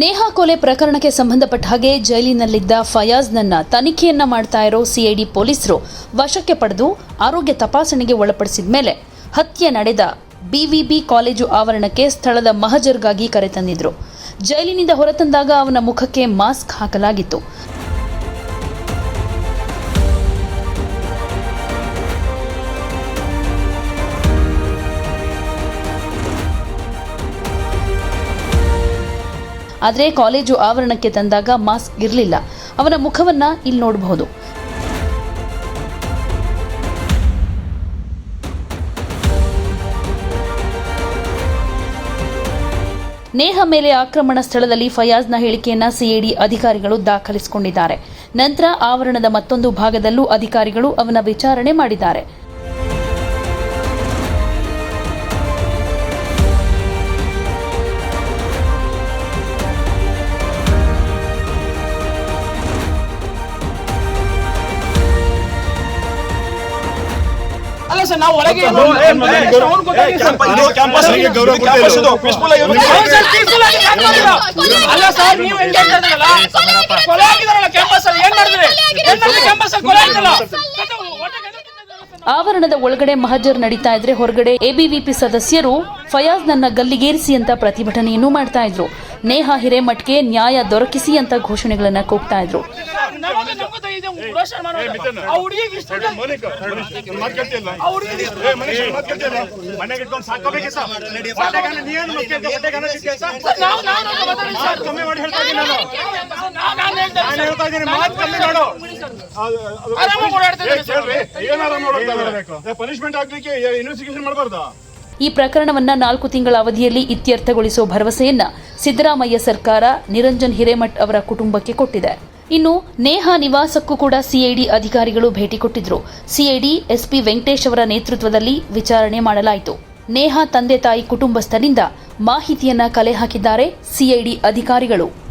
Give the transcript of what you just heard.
ನೇಹಾ ಕೊಲೆ ಪ್ರಕರಣಕ್ಕೆ ಸಂಬಂಧಪಟ್ಟ ಹಾಗೆ ಜೈಲಿನಲ್ಲಿದ್ದ ಫಯಾಜ್ನನ್ನ ತನಿಖೆಯನ್ನ ಮಾಡ್ತಾ ಇರೋ ಸಿಐಡಿ ಪೊಲೀಸರು ವಶಕ್ಕೆ ಪಡೆದು ಆರೋಗ್ಯ ತಪಾಸಣೆಗೆ ಒಳಪಡಿಸಿದ ಮೇಲೆ ಹತ್ಯೆ ನಡೆದ ಬಿವಿಬಿ ಕಾಲೇಜು ಆವರಣಕ್ಕೆ ಸ್ಥಳದ ಮಹಜರ್ಗಾಗಿ ಕರೆತಂದಿದ್ರು ಜೈಲಿನಿಂದ ಹೊರತಂದಾಗ ಅವನ ಮುಖಕ್ಕೆ ಮಾಸ್ಕ್ ಹಾಕಲಾಗಿತ್ತು. ಆದರೆ ಕಾಲೇಜು ಆವರಣಕ್ಕೆ ತಂದಾಗ ಮಾಸ್ಕ್ ಇರಲಿಲ್ಲ. ಅವನ ಮುಖವನ್ನ ಇಲ್ಲಿ ನೋಡಬಹುದು. ನೇಹ ಮೇಲೆ ಆಕ್ರಮಣ ಸ್ಥಳದಲ್ಲಿ ಫಯಾಜ್ನ ಹೇಳಿಕೆಯನ್ನ ಸಿಐಡಿ ಅಧಿಕಾರಿಗಳು ದಾಖಲಿಸಿಕೊಂಡಿದ್ದಾರೆ. ನಂತರ ಆವರಣದ ಮತ್ತೊಂದು ಭಾಗದಲ್ಲೂ ಅಧಿಕಾರಿಗಳು ಅವನ ವಿಚಾರಣೆ ಮಾಡಿದ್ದಾರೆ. ಆಗಿ ಯಾಕ್ ಮಾಡಿಲ್ಲ? ಅಲ್ಲ ಸರ್ ನೀವು ಹೆಂಗೆ ಹೇಳ್ತಾ ಇದ್ದೀರಲ್ಲ? ಕೊಲೆ ಆಗಿದಾರಲ್ಲ ಕ್ಯಾಂಪಸ್ ಅಲ್ಲಿ? ಏನ್ ಮಾಡಿದ್ರಿ? ಏನ್ ಮಾಡಿದ್ರಿ ಕ್ಯಾಂಪಸ್ ಅಲ್ಲಿ? ಕೊಲೆ ಆಗಿದಲ್ಲ ಆವರಣದ ಒಳಗಡೆ ಮಹಜರ್ ನಡೀತಾ ಇದ್ರೆ ಹೊರಗಡೆ ಎಬಿವಿಪಿ ಸದಸ್ಯರು ಫಯಾಜ್ ನನ್ನ ಗಲ್ಲಿಗೇರಿಸಿ ಅಂತ ಪ್ರತಿಭಟನೆಯನ್ನು ಮಾಡ್ತಾ ಇದ್ರು. ನೇಹ ಹಿರೇಮಠ್ಗೆ ನ್ಯಾಯ ದೊರಕಿಸಿ ಅಂತ ಘೋಷಣೆಗಳನ್ನ ಕೂಗ್ತಾ ಇದ್ರು. ಪನಿಷ್ಮೆಂಟ್ ಆಗ್ಲಿಕ್ಕೆ ಇನ್ವೆಸ್ಟಿಗೇಷನ್ ಮಾಡಬಾರ್ದಾ? ಈ ಪ್ರಕರಣವನ್ನ ನಾಲ್ಕು ತಿಂಗಳ ಅವಧಿಯಲ್ಲಿ ಇತ್ಯರ್ಥಗೊಳಿಸುವ ಭರವಸೆಯನ್ನ ಸಿದ್ದರಾಮಯ್ಯ ಸರ್ಕಾರ ನಿರಂಜನ್ ಹಿರೇಮಠ್ ಅವರ ಕುಟುಂಬಕ್ಕೆ ಕೊಟ್ಟಿದೆ. ಇನ್ನು ನೇಹಾ ನಿವಾಸಕ್ಕೂ ಕೂಡ ಸಿಐಡಿ ಅಧಿಕಾರಿಗಳು ಭೇಟಿ ಕೊಟ್ಟಿದ್ರು. ಸಿಐಡಿ ಎಸ್ಪಿ ವೆಂಕಟೇಶ್ ಅವರ ನೇತೃತ್ವದಲ್ಲಿ ವಿಚಾರಣೆ ಮಾಡಲಾಯಿತು. ನೇಹಾ ತಂದೆ ತಾಯಿ ಕುಟುಂಬಸ್ಥರಿಂದ ಮಾಹಿತಿಯನ್ನ ಕಲೆ ಹಾಕಿದ್ದಾರೆ ಸಿಐಡಿ ಅಧಿಕಾರಿಗಳು.